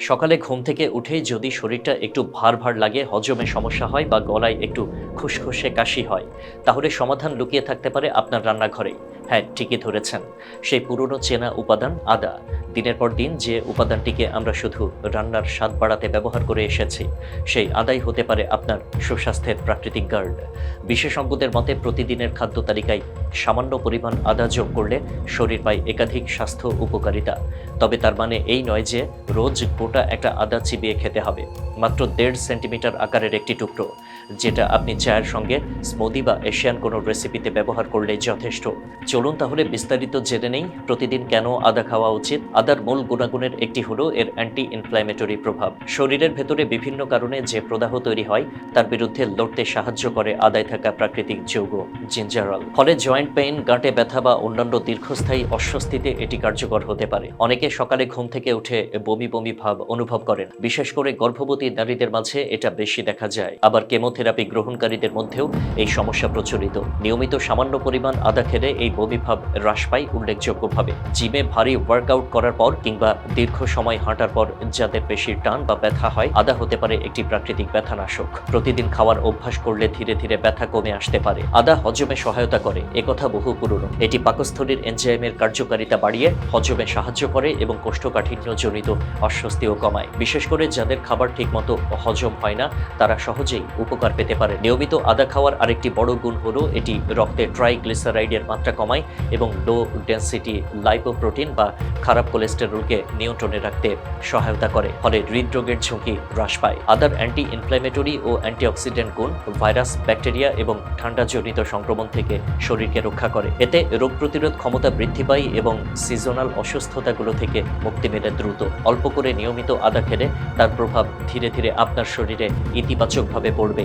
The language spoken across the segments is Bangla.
সকালে ঘুম থেকে উঠেই যদি শরীরটা একটু ভার ভার লাগে, হজমে সমস্যা হয় বা গলায় একটু খুসখুসে কাশি হয়, তাহলে সমাধান লুকিয়ে থাকতে পারে আপনার রান্নাঘরে হ্যাঁ ঠিকই ধরেছেন। সেই পুরনো চেনা উপাদান আদা। দিনের পর দিন যে উপাদানটিকে আমরা শুধু রান্নার স্বাদ বাড়াতে ব্যবহার করে এসেছি, সেই আদাই হতে পারে আপনার সুস্বাস্থ্যের প্রাকৃতিক গার্ড। বিশেষজ্ঞদের মতে প্রতিদিনের খাদ্য তালিকায় সামান্য পরিমাণ আদা যোগ করলে শরীর পায় একাধিক স্বাস্থ্য উপকারিতা। তবে তার মানে এই নয় যে রোজ গোটা একটা আদা চিবিয়ে খেতে হবে। মাত্র দেড় সেন্টিমিটার আকারের একটি টুকরো। যেটা আপনি চায়ের সঙ্গে স্মুদি বা এশিয়ান কোনো রেসিপিতে ব্যবহার করলে যথেষ্ট। চলুন তাহলে বিস্তারিত জেনে নেই, প্রতিদিন কেন আদা খাওয়া উচিত? আদার মূল গুণাগুণের একটি হলো এর অ্যান্টি ইনফ্ল্যামেটরি প্রভাব। শরীরের ভেতরে বিভিন্ন কারণে যে প্রদাহ তৈরি হয়, তার বিরুদ্ধে লড়তে সাহায্য করে আদায় থাকা প্রাকৃতিক যৌগ জিঞ্জারল ফলে জয়েন্ট পেইন গাঁটে ব্যথা বা অন্যান্য দীর্ঘস্থায়ী অস্বস্তিতে এটি কার্যকর হতে পারে। অনেকে সকালে ঘুম থেকে উঠে বমি বমি ভাব অনুভব করেন। বিশেষ করে গর্ভবতী নারীদের মাঝে এটা বেশি দেখা যায়। আবার কেমোথেরাপি গ্রহণকারীদের মধ্যেও এই সমস্যা প্রচলিত। নিয়মিত সামান্য পরিমাণ আদা খেলে এই বমি ভাব হ্রাস পায় উল্লেখযোগ্যভাবে। জিমে ভারী ওয়ার্কআউট করার পর কিংবা দীর্ঘ সময় হাঁটার পর যাদের পেশির টান বা ব্যথা হয়, আদা হতে পারে একটি প্রাকৃতিক ব্যথানাশক। প্রতিদিন খাওয়ার অভ্যাস করলে ধীরে ধীরে ব্যথা কমে আসতে পারে। আদা হজমে সহায়তা করে একথা বহু পুরনো। এটি পাকস্থলীর এনজাইমের কার্যকারিতা বাড়িয়ে হজমে সাহায্য করে এবং কোষ্ঠকাঠিন্য কোষ্ঠকাঠিন্যজনিত অস্বস্তিও কমায়। বিশেষ করে যাদের খাবার ঠিকমতো হজম হয় না, তারা সহজেই উপকার পেতে পারে। নিয়মিত আদা খাওয়ার আরেকটি বড় গুণ হলো, এটি রক্তে ট্রাইগ্লিসারাইডের মাত্রা কমায় এবং লো ডেন্সিটি লাইপোপ্রোটিন বা খারাপ কোলেস্টেরলকে নিয়ন্ত্রণে রাখতে সহায়তা করে, ফলে হৃদরোগের ঝুঁকি হ্রাস পায়। আদার অ্যান্টি ইনফ্ল্যামেটরি ও অ্যান্টিঅক্সিডেন্ট গুণ ভাইরাস, ব্যাকটেরিয়া এবং ঠান্ডাজনিত সংক্রমণ থেকে শরীরকে রক্ষা করে। এতে রোগ প্রতিরোধ ক্ষমতা বৃদ্ধি পায় এবং সিজনাল অসুস্থতাগুলো থেকে মুক্তি মেলে দ্রুত। অল্প করে নিয়মিত আদা খেলে তার প্রভাব ধীরে ধীরে আপনার শরীরে ইতিবাচকভাবে পড়বে।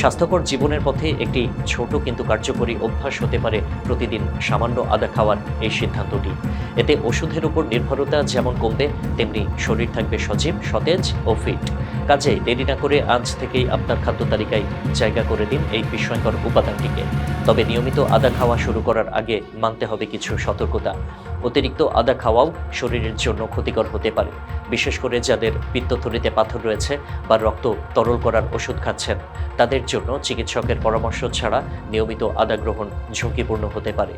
স্বাস্থ্যকর জীবনের পথে একটি ছোট কিন্তু কার্যকরী অভ্যাস হতে পারে প্রতিদিন সামান্য আদা খাওয়ার এই সিদ্ধান্তটি। এতে ওষুধের উপর নির্ভরতা যেমন কমবে, তেমনি শরীর থাকবে সজীব, সতেজ ও ফিট কাজে দেরি না করে আজ থেকেই আপনার খাদ্য তালিকায় জায়গা করে দিন এই বিস্ময়কর উপাদানটিকে। তবে নিয়মিত আদা খাওয়া শুরু করার আগে মানতে হবে কিছু সতর্কতা। অতিরিক্ত আদা খাওয়াও শরীরের জন্য ক্ষতিকর হতে পারে। বিশেষ করে যাদের পিত্তথলিতে পাথর রয়েছে বা রক্ত তরল করার ওষুধ খাচ্ছেন, তাদের জন্য চিকিৎসকের পরামর্শ ছাড়া নিয়মিত আদা গ্রহণ ঝুঁকিপূর্ণ হতে পারে।